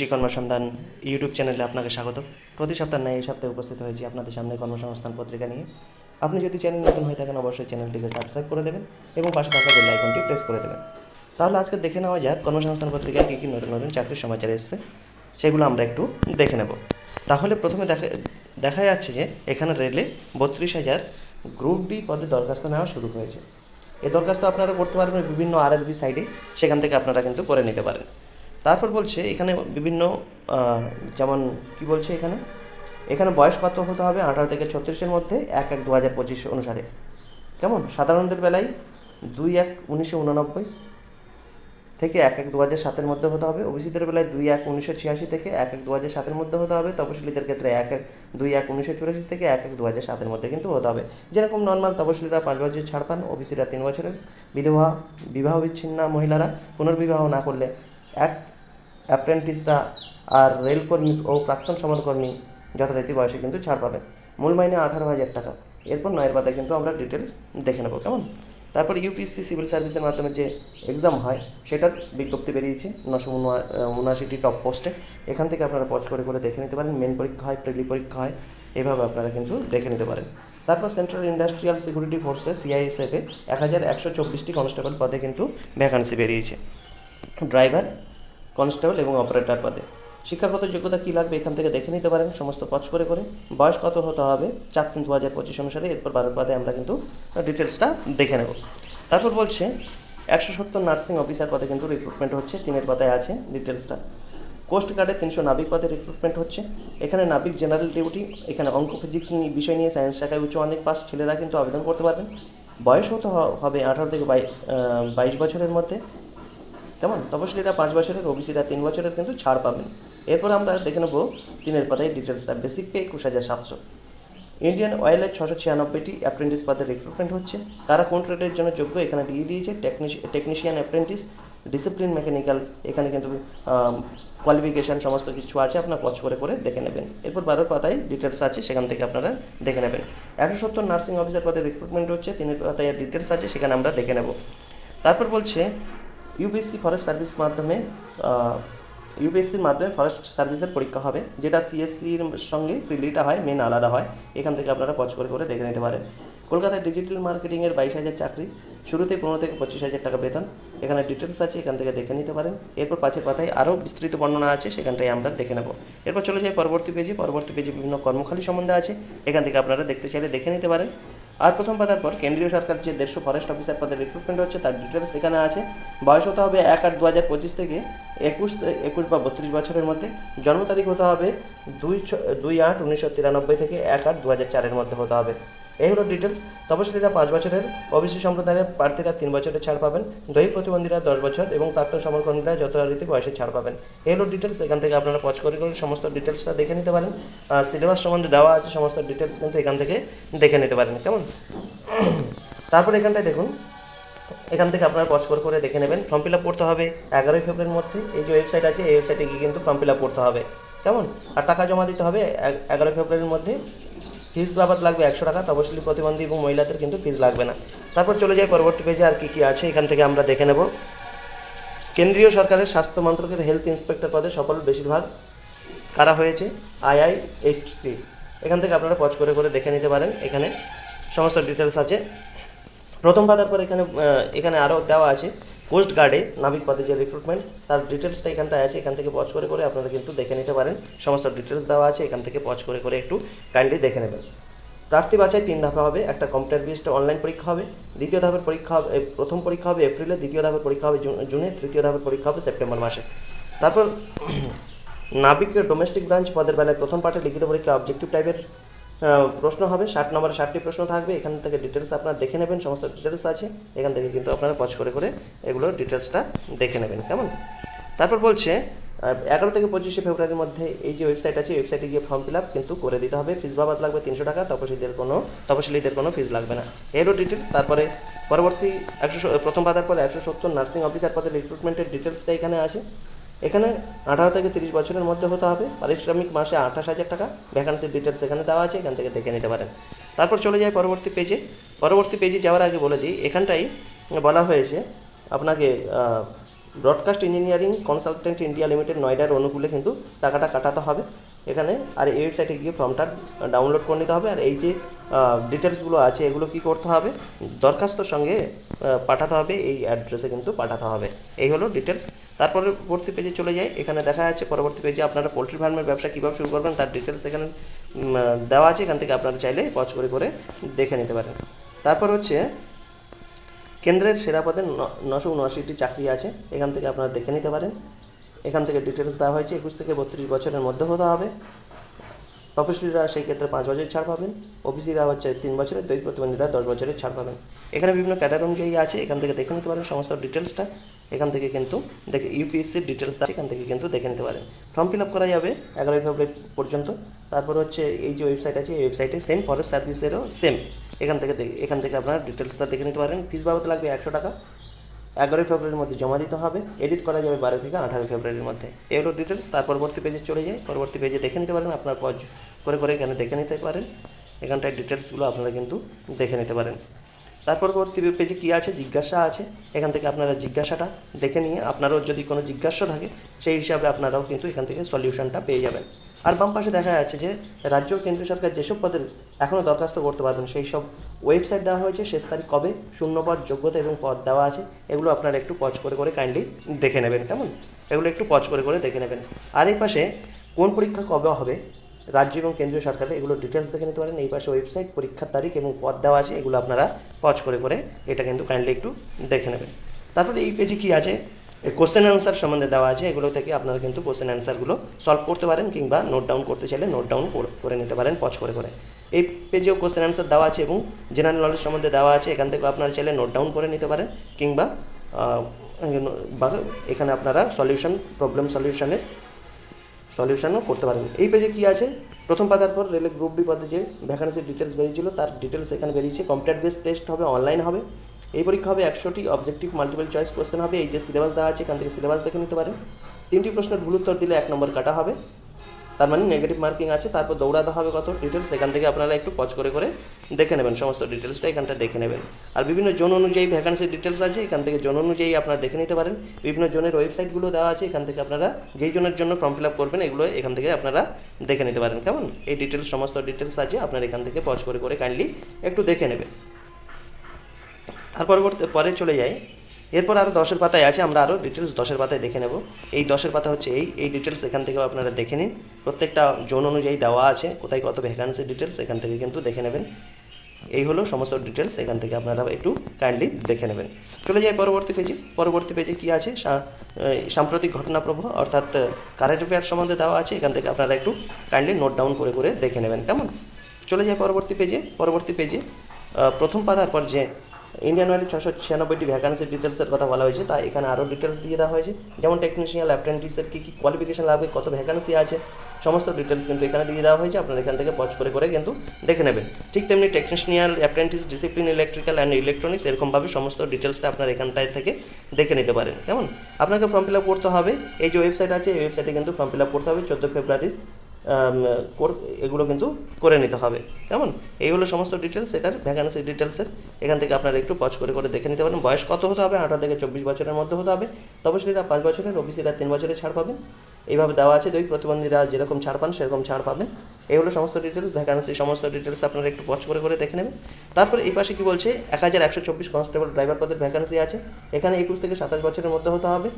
কৃষি কর্মসন্ধান ইউটিউব চ্যানেলে আপনাকে স্বাগত। প্রতি সপ্তাহ ন্যায় এই সপ্তাহে উপস্থিত হয়েছি আপনাদের সামনে কর্মসংস্থান পত্রিকা নিয়ে। আপনি যদি চ্যানেল নতুন হয়ে থাকেন, অবশ্যই চ্যানেলটিকে সাবস্ক্রাইব করে দেবেন এবং পাশে থাকা বেল আইকনটি প্রেস করে দেবেন। তাহলে আজকে দেখে নেওয়া যাক কর্মসংস্থান পত্রিকায় কী কী নতুন নতুন চাকরির সমাচার এসছে। সেগুলো আমরা একটু দেখে নেব। তাহলে প্রথমে দেখা দেখা যাচ্ছে যে এখানে রেলে বত্রিশ হাজার গ্রুপ ডি পদে দরখাস্ত নেওয়া শুরু হয়েছে। এই দরখাস্ত আপনারা করতে পারবেন বিভিন্ন আরএলবি সাইডে সেখান থেকে আপনারা কিন্তু করে নিতে পারেন। তারপর বলছে এখানে বিভিন্ন যেমন কি বলছে এখানে? এখানে বয়স কত হতে হবে? আঠারো থেকে ছত্রিশের মধ্যে এক এক দু হাজার পঁচিশ অনুসারে। কেমন? সাধারণদের বেলায় দুই এক উনিশশো উননব্বই থেকে এক এক দু হাজার সাতের মধ্যে হতে হবে। ওবিসিদের বেলায় দুই এক উনিশশো ছিয়াশি থেকে এক এক দু হাজার সাতের মধ্যে হতে হবে। তপশিলীদের ক্ষেত্রে এক এক দুই এক উনিশশো চুরাশি থেকে এক এক দু হাজার সাতের মধ্যে কিন্তু হতে হবে। যেরকম নর্মাল তপশিলীরা পাঁচ বছর ছাড় পান, ওবিসিরা তিন বছরের বিধবা বিবাহ বিচ্ছিন্ন মহিলারা পুনর্বিবাহ না করলে অ্যাপ্রেন্টিসরা আর রেলকর্মী ও প্রাক্তন সমানকর্মী যথারীতি বয়সে কিন্তু ছাড় পাবেন মূল মাইনে আঠারো হাজার টাকা। এরপর নয়ের পাতায় কিন্তু আমরা ডিটেলস দেখে নেব, কেমন? তারপর ইউপিএসসি সিভিল সার্ভিসের মাধ্যমে যে এক্সাম হয়, সেটার বিজ্ঞপ্তি বেরিয়েছে নশো উনআশিটি টপ পোস্টে এখান থেকে আপনারা পজ করে করে দেখে নিতে পারেন। মেন পরীক্ষা হয় প্রিলি পরীক্ষা হয়, এভাবে আপনারা কিন্তু দেখে নিতে পারেন। তারপর সেন্ট্রাল ইন্ডাস্ট্রিয়াল সিকিউরিটি ফোর্সে সিআইএসএফে এক হাজার একশো চব্বিশটি কনস্টেবল পদে কিন্তু ভ্যাকান্সি বেরিয়েছে। ড্রাইভার, কনস্টেবল এবং অপারেটর পদে। শিক্ষাগত যোগ্যতা কী লাগবে এখান থেকে দেখে নিতে পারেন। সমস্ত পচ করে করে। বয়স কত হতে হবে? চার তিন দু হাজার পঁচিশ অনুসারে। এরপর বারোর পদে আমরা কিন্তু ডিটেলসটা দেখে নেব। তারপর বলছে, একশো সত্তর নার্সিং অফিসার পদে কিন্তু রিক্রুটমেন্ট হচ্ছে। তিনের পাতায় আছে ডিটেলসটা কোস্ট গার্ডে তিনশো নাবিক পদে রিক্রুটমেন্ট হচ্ছে। এখানে নাবিক জেনারেল ডিউটি, এখানে অঙ্ক, ফিজিক্স বিষয় নিয়ে সায়েন্স শাখায় উচ্চ অনেক পাস ছেলেরা কিন্তু আবেদন করতে পারবেন। বয়স হতে হবে আঠারো থেকে বাই বাইশ বছরের মধ্যে। কেমন তপশিলীরা পাঁচ বছরের ওবিসিরা তিন বছরের কিন্তু ছাড় পাবেন। এরপর আমরা দেখে নেব তিনের পাতায় ডিটেলসটা বেসিক পে একুশ হাজার সাতশো। ইন্ডিয়ান অয়েলের ছশো ছিয়ানব্বইটি অ্যাপ্রেন্টিস পদে রিক্রুটমেন্ট হচ্ছে। তারা কোন ট্রেডের জন্য যোগ্য, এখানে দিয়ে দিয়েছে টেকনিশিয়ান অ্যাপ্রেন্টিস ডিসিপ্লিন মেকানিক্যাল এখানে কিন্তু কোয়ালিফিকেশান সমস্ত কিছু আছে, আপনার পচ করে করে দেখে নেবেন। এরপর বারোর পাতায় ডিটেলস আছে, সেখান থেকে আপনারা দেখে নেবেন। একশো সত্তর নার্সিং অফিসার পদে রিক্রুটমেন্ট হচ্ছে, তিনের পাতায় ডিটেলস আছে, সেখানে আমরা দেখে নেব। তারপর বলছে ইউপিএসসি ফরেস্ট সার্ভিস মাধ্যমে ইউপিএসসির মাধ্যমে ফরেস্ট সার্ভিসের পরীক্ষা হবে, যেটা সিএসসির সঙ্গে প্রিলিটা হয় মেন আলাদা হয়। এখান থেকে আপনারা পচ করে করে দেখে নিতে পারেন। কলকাতায় ডিজিটাল মার্কেটিংয়ের বাইশ হাজার চাকরি, শুরুতে পনেরো থেকে পঁচিশ হাজার টাকা বেতন। এখানে ডিটেলস আছে, এখান থেকে দেখে নিতে পারেন। এরপর পাঁচের পাতায় আরও বিস্তৃত বর্ণনা আছে সেখানটায় আমরা দেখে নেব। এরপর চলে যাই পরবর্তী পেজে পরবর্তী পেজে বিভিন্ন কর্মখালী সম্বন্ধে আছে। এখান থেকে আপনারা দেখতে চাইলে দেখে নিতে পারেন। আর প্রথম পাতার পর কেন্দ্রীয় সরকার যে দেড়শো ফরেস্ট অফিসার পদে রিক্রুটমেন্ট হচ্ছে, তার ডিটেলস এখানে আছে। বয়স হতে হবে এক আট দু হাজার পঁচিশ থেকে একুশ একুশ বা বত্রিশ বছরের মধ্যে। জন্ম তারিখ হতে হবে দুই ছ- দুই আট উনিশশো তিরানব্বই থেকে এক আট দু হাজার চারের মধ্যে হতে হবে। এই হলো ডিটেলস তপশিলীরা পাঁচ বছরের ওবিসি সম্প্রদায়ের প্রার্থীরা তিন বছরের ছাড় পাবেন। দৈহিক প্রতিবন্ধীরা দশ বছর এবং প্রাক্তন সমরকর্মীরা যথারীতি বয়সে ছাড় পাবেন। এই হলো ডিটেলস এখান থেকে আপনারা পচ করে করে সমস্ত ডিটেলসটা দেখে নিতে পারেন। সিলেবাস সম্বন্ধে দেওয়া আছে, সমস্ত ডিটেলস কিন্তু এখান থেকে দেখে নিতে পারেন। কেমন? তারপর এখানটায় দেখুন। এখান থেকে আপনারা পজ করে করে দেখে নেবেন। ফর্ম ফিল আপ করতে হবে এগারোই ফেব্রুয়ারির মধ্যে। এই যে ওয়েবসাইট আছে, এই ওয়েবসাইটে গিয়ে কিন্তু ফর্ম ফিল আপ করতে হবে। কেমন? আর টাকা জমা দিতে হবে এগারোই ফেব্রুয়ারির মধ্যে। ফিস বাবদ লাগবে একশো টাকা তপশিলি প্রতিবন্ধী এবং মহিলাদের কিন্তু ফিজ লাগবে না। তারপর চলে যাই পরবর্তী পেজে আর কী কী আছে, এখান থেকে আমরা দেখে নেব। কেন্দ্রীয় সরকারের স্বাস্থ্য মন্ত্রকের হেলথ ইন্সপেক্টর পদে সফল বেশিরভাগ কারা হয়েছে? আইআইএইচটি এখান থেকে আপনারা পজ করে করে দেখে নিতে পারেন, এখানে সমস্ত ডিটেলস আছে। প্রথম পাতার পর এখানে এখানে আরও দেওয়া আছে। কোস্ট গার্ডে নাবিক পদে যে রিক্রুটমেন্ট তার ডিটেলসটা এখানটায় আছে, এখান থেকে পজ করে করে আপনারা কিন্তু দেখে নিতে পারেন। সমস্ত ডিটেলস দেওয়া আছে, এখান থেকে পজ করে করে একটু কাইন্ডলি দেখে নেবেন। প্রার্থী বাছাই তিন ধাপে হবে, একটা কম্পিউটার বেসড অনলাইন পরীক্ষা হবে, দ্বিতীয় ধাপের পরীক্ষা হবে প্রথম পরীক্ষা হবে এপ্রিলে দ্বিতীয় ধাপের পরীক্ষা হবে জুনে তৃতীয় ধাপের পরীক্ষা হবে সেপ্টেম্বর মাসে। তারপর নাবিকের ডোমেস্টিক ব্রাঞ্চ পদের বেলায় প্রথম পার্টে লিখিত পরীক্ষা অবজেক্টিভ টাইপের প্রশ্ন হবে, ষাট নম্বরে ষাটটি প্রশ্ন থাকবে, এখান থেকে ডিটেলস আপনারা দেখে নেবেন, সমস্ত ডিটেলস আছে, এখান থেকে কিন্তু আপনারা পজ করে করে এগুলোর ডিটেলসটা দেখে নেবেন, কেমন? তারপর বলছে এগারো থেকে পঁচিশে ফেব্রুয়ারির মধ্যে এই যে ওয়েবসাইট আছে ওয়েবসাইটে গিয়ে ফর্ম ফিল আপ কিন্তু করে দিতে হবে ফিস বাবদ লাগবে তিনশো টাকা, তপশিলীদের কোনো তপশিলীদের কোনো ফিস লাগবে না। এরও ডিটেলস তারপরে পরবর্তী একশো প্রথম পাতার পরে একশো সত্তর নার্সিং অফিসার পদের রিক্রুটমেন্টের ডিটেলসটা এখানে আছে। এখানে আঠারো থেকে তিরিশ বছরের মধ্যে হতে হবে। পারিশ্রমিক মাসে আঠাশ হাজার টাকা। ভ্যাকান্সির ডিটেলস এখানে দেওয়া আছে, এখান থেকে দেখে নিতে পারেন। তারপর চলে যায় পরবর্তী পেজে পরবর্তী পেজে যাওয়ার আগে বলে দিই এখানটাই বলা হয়েছে আপনাকে broadcast engineering consultant India limited নয়ডার অনুকূলে কিন্তু টাকাটা কাটাতে হবে। এখানে আর এই ওয়েবসাইটে গিয়ে ফর্মটা ডাউনলোড করে নিতে হবে। আর এই যে ডিটেলসগুলো আছে, এগুলো কি করতে হবে? দরখাস্তর সঙ্গে পাঠাতে হবে, এই অ্যাড্রেসে কিন্তু পাঠাতে হবে। এই হলো ডিটেলস তারপরে পরবর্তী পেজে চলে যায় এখানে দেখা যাচ্ছে পরবর্তী পেজে আপনারা পোলট্রি ফার্মের ব্যবসা কীভাবে শুরু করবেন, তার ডিটেলস এখানে দেওয়া আছে। এখান থেকে আপনারা চাইলে পজ করে করে দেখে নিতে পারেন। তারপর হচ্ছে, কেন্দ্রের সেরা পদে নশো উনআশিটি চাকরি আছে। এখান থেকে আপনারা দেখে নিতে পারেন। এখান থেকে ডিটেলস দেওয়া হয়েছে। একুশ থেকে বত্রিশ বছরের মধ্যে হতে হবে। তপশিলীরা সেই ক্ষেত্রে পাঁচ বছরের ছাড় পাবেন। ওবিসিরা হচ্ছে তিন বছরের দৈহিক প্রতিবন্ধীরা দশ বছরের ছাড় পাবেন। এখানে বিভিন্ন ক্যাডার অনুযায়ী আছে, এখান থেকে দেখে নিতে পারেন সমস্ত ডিটেলসটা। এখান থেকে কিন্তু দেখে ইউপিএসসির ডিটেলস এখান থেকে কিন্তু দেখে নিতে পারেন। ফর্ম ফিল আপ করা যাবে এগারোই ফেব্রুয়ারি পর্যন্ত। তারপর হচ্ছে এই যে ওয়েবসাইট আছে, এই ওয়েবসাইটে সেম ফরেস্ট সার্ভিসেরও সেম এখান থেকে এখান থেকে আপনারা ডিটেলসটা দেখে নিতে পারেন। ফিস বাবদ লাগবে একশো টাকা। এগারোই ফেব্রুয়ারির মধ্যে জমা দিতে হবে এডিট করা যাবে বারো থেকে আঠারোই ফেব্রুয়ারির মধ্যে। এগুলো ডিটেলস তার পরবর্তী পেজে চলে যায় পরবর্তী পেজে দেখে নিতে পারেন, আপনার পজ করে করে এখানে দেখে নিতে পারেন। এখানটায় ডিটেলসগুলো আপনারা কিন্তু দেখে নিতে পারেন। তার পরবর্তী পেজে কী আছে? জিজ্ঞাসা আছে। এখান থেকে আপনারা জিজ্ঞাসাটা দেখে নিয়ে, আপনারও যদি কোনো জিজ্ঞাসা থাকে, সেই হিসাবে আপনারাও কিন্তু এখান থেকে সলিউশনটা পেয়ে যাবেন। আর বাম পাশে দেখা যাচ্ছে যে, রাজ্য কেন্দ্রীয় সরকার যেসব পদের এখনও দরখাস্ত করতে পারবেন। সেই সব ওয়েবসাইট দেওয়া হয়েছে, শেষ তারিখ কবে? শূন্য পদ যোগ্যতা এবং পদ দেওয়া আছে। এগুলো আপনারা একটু পজ করে করে কাইন্ডলি দেখে নেবেন, কেমন? এগুলো একটু পজ করে করে দেখে নেবেন। আর এই পাশে কোন পরীক্ষা কবে হবে? রাজ্য এবং কেন্দ্রীয় সরকারের এগুলো ডিটেলস দেখে নিতে পারেন। এই পাশে ওয়েবসাইট পরীক্ষার তারিখ এবং পদ দেওয়া আছে, এগুলো আপনারা পজ করে করে এটা কিন্তু কাইন্ডলি একটু দেখে নেবেন। তারপরে এই পেজে কি আছে? কোশ্চেন অ্যান্সার সম্বন্ধে দেওয়া আছে, এগুলো থেকে আপনারা কিন্তু কোশ্চেন অ্যান্সারগুলো সলভ করতে পারেন কিংবা নোট ডাউন করতে চাইলে নোট ডাউন করে নিতে পারেন, পজ করে করে। এই পেজেও কোশ্চেন অ্যান্সার দেওয়া আছে এবং জেনারেল নলেজ সম্বন্ধে দেওয়া আছে, এখান থেকে আপনারা চাইলে নোট ডাউন করে নিতে পারেন কিংবা এখানে আপনারা সলিউশন প্রবলেম সলিউশনের সলিউশনও করতে পারেন। এই পেজে কী আছে? প্রথম পাতার পর রেলের গ্রুপ ডি পদে যে ভ্যাকান্সির ডিটেলস বেরিয়েছিল, তার ডিটেলস এখানে বেরিয়েছে। কম্পিউটার বেস টেস্ট হবে অনলাইন হবে। এই পরীক্ষা হবে একশোটি অবজেক্টিভ মাল্টিপল চয়েস কোশ্চেন হবে। এই যে সিলেবাস দেওয়া আছে, এখান থেকে সিলেবাস দেখে নিতে পারেন। তিনটি প্রশ্নের ভুল উত্তর দিলে এক নম্বর কাটা হবে। তার মানে নেগেটিভ মার্কিং আছে, তারপর দৌড়াতে হবে কত ডিটেলস এখান থেকে আপনারা একটু পজ করে করে দেখে নেবেন। সমস্ত ডিটেলসটা এখানটা দেখে নেবেন। আর বিভিন্ন জোন অনুযায়ী ভ্যাকান্সির ডিটেলস আছে, এখান থেকে জোন অনুযায়ী আপনারা দেখে নিতে পারেন। বিভিন্ন জোনের ওয়েবসাইটগুলো দেওয়া আছে, এখান থেকে আপনারা যেই জোনের জন্য ফর্ম ফিল আপ করবেন, এগুলো এখান থেকে আপনারা দেখে নিতে পারেন। কেমন? এই ডিটেলস সমস্ত ডিটেলস আছে, আপনারা এখান থেকে পজ করে করে কাইন্ডলি একটু দেখে নেবেন। তার পরবর্তী পরে চলে যাই। এরপর আরও দশের পাতায় আছে, আমরা আরও ডিটেলস দশের পাতায় দেখে নেব। এই দশের পাতা হচ্ছে এই এই ডিটেলস এখান থেকেও আপনারা দেখে নিন। প্রত্যেকটা জোন অনুযায়ী দেওয়া আছে, কোথায় কত ভ্যাকান্সি ডিটেলস এখান থেকে কিন্তু দেখে নেবেন। এই হলো সমস্ত ডিটেলস এখান থেকে আপনারা একটু কাইন্ডলি দেখে নেবেন। চলে যাই পরবর্তী পেজে পরবর্তী পেজে কী আছে? সাম্প্রতিক ঘটনা প্রবাহ অর্থাৎ কারেন্ট অ্যাফেয়ার সম্বন্ধে দেওয়া আছে, এখান থেকে আপনারা একটু কাইন্ডলি নোট ডাউন করে করে দেখে নেবেন। কেমন? চলে যাই পরবর্তী পেজে পরবর্তী পেজে প্রথম পাতার পর যে ইন্ডিয়ান অয়েলের ছশো ছিয়ানব্বইটি ভ্যাকান্সির ডিটেলসের কথা বলা হয়েছে। তা এখানে আরও ডিটেলস দিয়ে দেওয়া হয়েছে। যেমন টেকনিশিয়াল অ্যাপ্রেন্টিসের কী কী কোয়ালিফিকেশন লাগবে কত ভ্যাকান্সি আছে, সমস্ত ডিটেলস কিন্তু এখানে দিয়ে দেওয়া হয়েছে। আপনারা এখান থেকে পজ করে করে কিন্তু দেখে নেবেন। ঠিক তেমনি technician apprentice discipline electrical and electronics এরকমভাবে সমস্ত ডিটেলসটা আপনার এখানটায় থেকে দেখে নিতে পারেন। কেমন? আপনাকে ফর্ম ফিল আপ করতে হবে। এই যে ওয়েবসাইট আছে, এই ওয়েবসাইটে কিন্তু ফর্ম ফিল আপ করতে হবে। চোদ্দ ফেব্রুয়ারির এগুলো কিন্তু করে নিতে হবে। কেমন? এই হলো সমস্ত ডিটেলস এটার ভ্যাকান্সি ডিটেলসের এখান থেকে আপনারা একটু পজ করে করে দেখে নিতে পারেন। বয়স কত হতে হবে? আঠারো থেকে চব্বিশ বছরের মধ্যে হতে হবে। তপশিলীরা পাঁচ বছরের ওবিসিরা তিন বছরের ছাড় পাবেন। এইভাবে দেওয়া আছে দৈহিক প্রতিবন্ধীরা যেরকম ছাড় পান, সেরকম ছাড় পাবেন। এই হলো সমস্ত ডিটেলস ভ্যাকান্সি সমস্ত ডিটেলস আপনারা একটু পজ করে করে দেখে নেবেন। তারপরে এই পাশে কী বলছে? এক হাজার একশো চব্বিশ কনস্টেবল ড্রাইভার পদের ভ্যাকান্সি আছে। এখানে একুশ থেকে সাতাশ বছরের মধ্যে হতে হবে।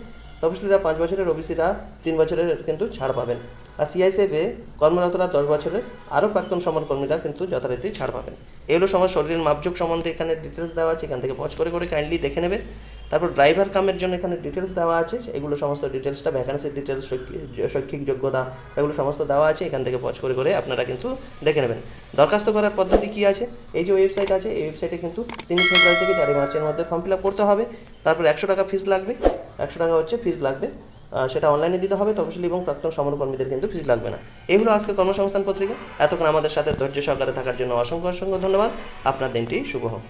তপশিলীরা পাঁচ বছরের ওবিসিরা তিন বছরের কিন্তু ছাড় পাবেন। আর সিআইসিএফে কর্মরতরা দশ বছরের আরও প্রাক্তন সমরকর্মীরা কিন্তু যথারীতি ছাড় পাবেন। এগুলো সময়, শরীরের মাপযোগ সম্বন্ধে এখানে ডিটেলস দেওয়া আছে, এখান থেকে পজ করে করে কাইন্ডলি দেখে নেবেন। তারপর ড্রাইভার কামের জন্য এখানে ডিটেলস দেওয়া আছে, এগুলো সমস্ত ডিটেলসটা ভ্যাকান্সির ডিটেলস শৈক্ষিক যোগ্যতা, এগুলো সমস্ত দেওয়া আছে, এখান থেকে পজ করে করে আপনারা কিন্তু দেখে নেবেন। দরখাস্ত করার পদ্ধতি কী আছে? এই যে ওয়েবসাইট আছে, এই ওয়েবসাইটে কিন্তু তিন ফেব্রুয়ারি থেকে চারই মার্চের মধ্যে ফর্ম ফিল আপ করতে হবে। তারপর একশো টাকা ফিস লাগবে। একশো টাকা হচ্ছে ফিজ লাগবে। সেটা অনলাইনে দিতে হবে তফসিলি এবং প্রাক্তন সমরকর্মীদের কিন্তু ফিজ লাগবে না। এগুলো আজকে কর্মসংস্থান পত্রিকা। এতক্ষণ আমাদের সাথে ধৈর্য সহকারে থাকার জন্য অসংখ্য অসংখ্য ধন্যবাদ। আপনার দিনটি শুভ হোক।